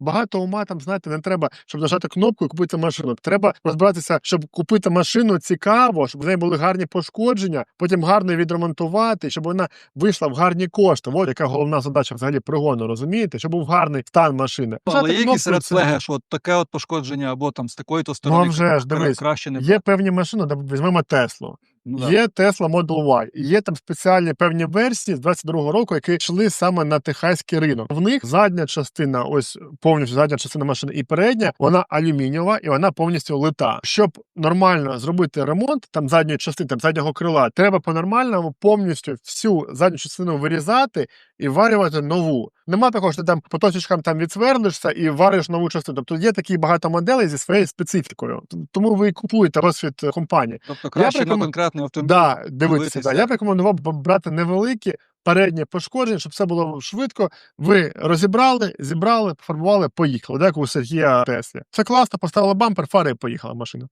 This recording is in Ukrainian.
багато ума там, знаєте, не треба, щоб нажати кнопку і купити машину. Треба розбиратися, щоб купити машину цікаво, щоб в неї були гарні пошкодження, потім гарно її відремонтувати, щоб вона вийшла в гарні кошти. От яка головна задача взагалі пригону, розумієте? Щоб був гарний стан машини. Але Нажати є якісь редфлеги, що от таке от пошкодження, або там з такої-то сторони Ну, вже ж, дивись, краще не Є певні машини, де візьмемо Теслу. Ну, да. Є Tesla Model Y, є там спеціальні певні версії з 22-го року, які йшли саме на техаський ринок. В них задня частина, ось повністю задня частина машини і передня, вона алюмінієва і вона повністю лита. Щоб нормально зробити ремонт там задньої частини, там заднього крила, треба по-нормальному повністю всю задню частину вирізати і варювати нову. Нема такого, що ти там по точечкам там відсверлишся і вариш нову частину. Тобто є такі багато моделей зі своєю специфікою. Тому ви купуєте досвід е, компанії. Тобто краще рекомен- на конкретний автомобіль. Да, дивитися. дивитися. Да. Я б рекомендував брати невеликі передні пошкодження, щоб все було швидко. Ви розібрали, зібрали, пофарбували, поїхали. Так, у Сергія Теслі. Все класно, поставили бампер, фари і поїхала машина.